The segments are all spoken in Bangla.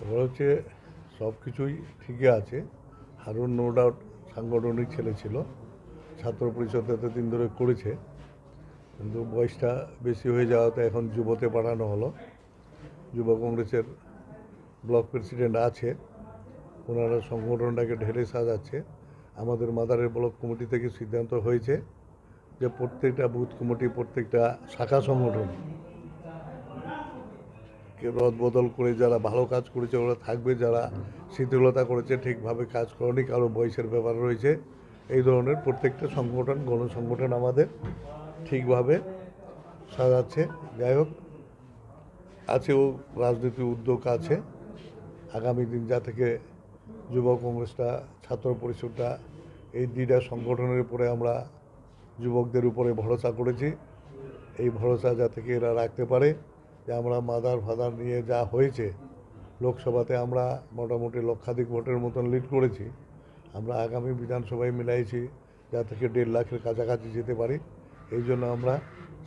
ওরা হচ্ছে সব কিছুই ঠিকই আছে। হারুন নো ডাউট সাংগঠনিক ছেলে ছিল। ছাত্র পরিষদ এতদিন ধরে করেছে। কিন্তু বয়সটা বেশি হয়ে যাওয়াতে এখন যুবতে পাঠানো হলো। যুব কংগ্রেসের ব্লক প্রেসিডেন্ট আছে। ওনারা সংগঠনটাকে ঢেলে সাজাচ্ছে। আমাদের মাদারের ব্লক কমিটি থেকে সিদ্ধান্ত হয়েছে যে প্রত্যেকটা বুথ কমিটি, প্রত্যেকটা শাখা সংগঠন রদ বদল করে যারা ভালো কাজ করেছে, ওরা থাকবে যারা শিথিলতা করেছে, ঠিকভাবে কাজ করেনি, কারও বয়সের ব্যাপার রয়েছে। এই ধরনের প্রত্যেকটা সংগঠন, গণসংগঠন আমাদের ঠিকভাবে সাজাচ্ছে। যাই হোক, আছেও রাজনীতি উদ্যোগ আছে। আগামী দিন যা থেকে যুব কংগ্রেসটা, ছাত্র পরিষদটা, এই দুইটা সংগঠনের উপরে আমরা যুবকদের উপরে ভরসা করেছি। এই ভরসা যা থেকে এরা রাখতে পারে। যে আমরা মাদার ফাদার নিয়ে যা হয়েছে, লোকসভাতে আমরা মোটামুটি লক্ষাধিক ভোটের মতন লিড করেছি। আমরা আগামী বিধানসভায় মিলাইছি, যা থেকে দেড় লাখের কাছাকাছি যেতে পারি। এই জন্য আমরা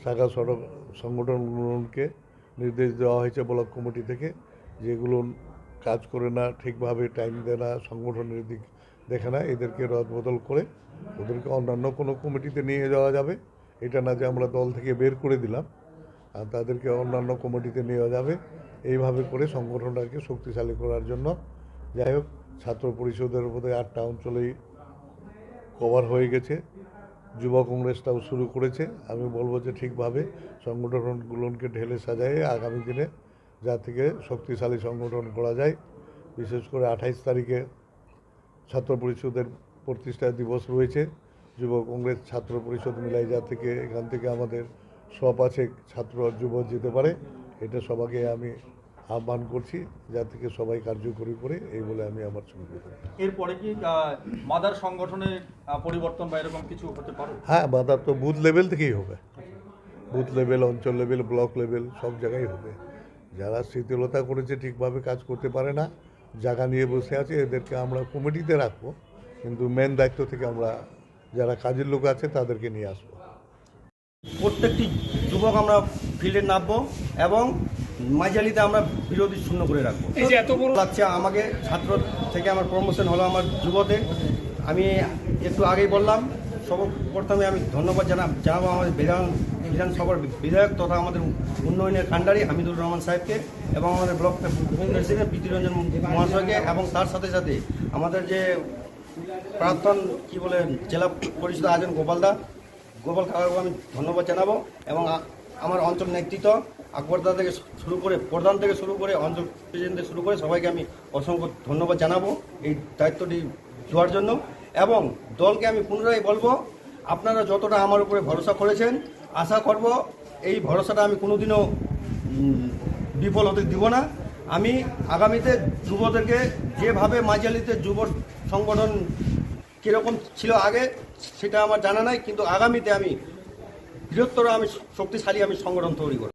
শাখা সড়ক সংগঠনগুলোকে নির্দেশ দেওয়া হয়েছে ব্লক কমিটি থেকে, যেগুলো কাজ করে না, ঠিকভাবে টাইম দেয় না, সংগঠনের দিক দেখে না, এদেরকে রদবদল করে ওদেরকে অন্যান্য কোনো কমিটিতে নিয়ে যাওয়া যাবে। এটা না যে আমরা দল থেকে বের করে দিলাম। আর তাদেরকে অন্যান্য কমিটিতে নেওয়া যাবে। এইভাবে করে সংগঠনটাকে শক্তিশালী করার জন্য। যাই হোক, ছাত্র পরিষদের উপরে আটটা অঞ্চলেই কভার হয়ে গেছে। যুব কংগ্রেসটাও শুরু করেছে। আমি বলব যে ঠিকভাবে সংগঠনগুলোকে ঢেলে সাজায় আগামী দিনে যা থেকে শক্তিশালী সংগঠন করা যায়, বিশেষ করে আঠাইশ তারিখে ছাত্র পরিষদের প্রতিষ্ঠা দিবস রয়েছে। যুব কংগ্রেস ছাত্র পরিষদ মিলাই যা থেকে এখান থেকে আমাদের সব আছে ছাত্র আর যুব যেতে পারে এটা সবাইকে আমি আহ্বান করছি যা থেকে সবাই কার্যকরী করে এই বলে আমি আমার ছবি এরপরে কি মাদার সংগঠনের পরিবর্তন বা এরকম কিছু হতে পারে? হ্যাঁ বাধা তো বুথ লেভেল থেকেই হবে। বুথ লেভেল অঞ্চল লেভেল ব্লক লেভেল সব জায়গায় হবে। যারা শিথিলতা করেছে ঠিকভাবে কাজ করতে পারে না জায়গা নিয়ে বসে আছে এদেরকে আমরা কমিটিতে রাখব। কিন্তু মেন দায়িত্ব থেকে আমরা যারা কাজের লোক আছে তাদেরকে নিয়ে আসব। প্রত্যেকটি যুবক আমরা ফিল্ডে নামবো এবং মাইজালিতে আমরা বিরোধী শূন্য করে রাখব। লাগছে আমাকে ছাত্র থেকে আমার প্রমোশন হলো আমার যুবতে। আমি একটু আগেই বললাম সর্বপ্রথমে আমি ধন্যবাদ জানা জানাব আমাদের বিধান বিধানসভার বিধায়ক তথা আমাদের উন্নয়নের কাণ্ডারি হামিদুর রহমান সাহেবকে এবং আমাদের ব্লক প্রেসিডেন্ট প্রীতিরঞ্জন মহাশয়কে এবং তার সাথে সাথে আমাদের যে প্রাক্তন কি বলে জেলা পরিষদ আছেন গোপালদা গোপাল কাকাকে আমি ধন্যবাদ জানাব এবং আমার অঞ্চল নেতৃত্ব আকবরদা থেকে শুরু করে প্রধান থেকে শুরু করে অঞ্চল প্রেসিডেন্ট থেকে শুরু করে সবাইকে আমি অসংখ্য ধন্যবাদ জানাব এই দায়িত্বটি দেওয়ার জন্য। এবং দলকে আমি পুনরায় বলব, আপনারা যতটা আমার উপরে ভরসা করেছেন, আশা করব এই ভরসাটা আমি কোনোদিনও বিফল হতে দিব না। আমি আগামীতে যুবদেরকে যেভাবে মাঝালিতে যুব সংগঠন কীরকম ছিল আগে, সেটা আমার জানা নাই, কিন্তু আগামীতে আমি বৃহত্তর আমি শক্তিশালী আমি সংগঠন তৈরি করব।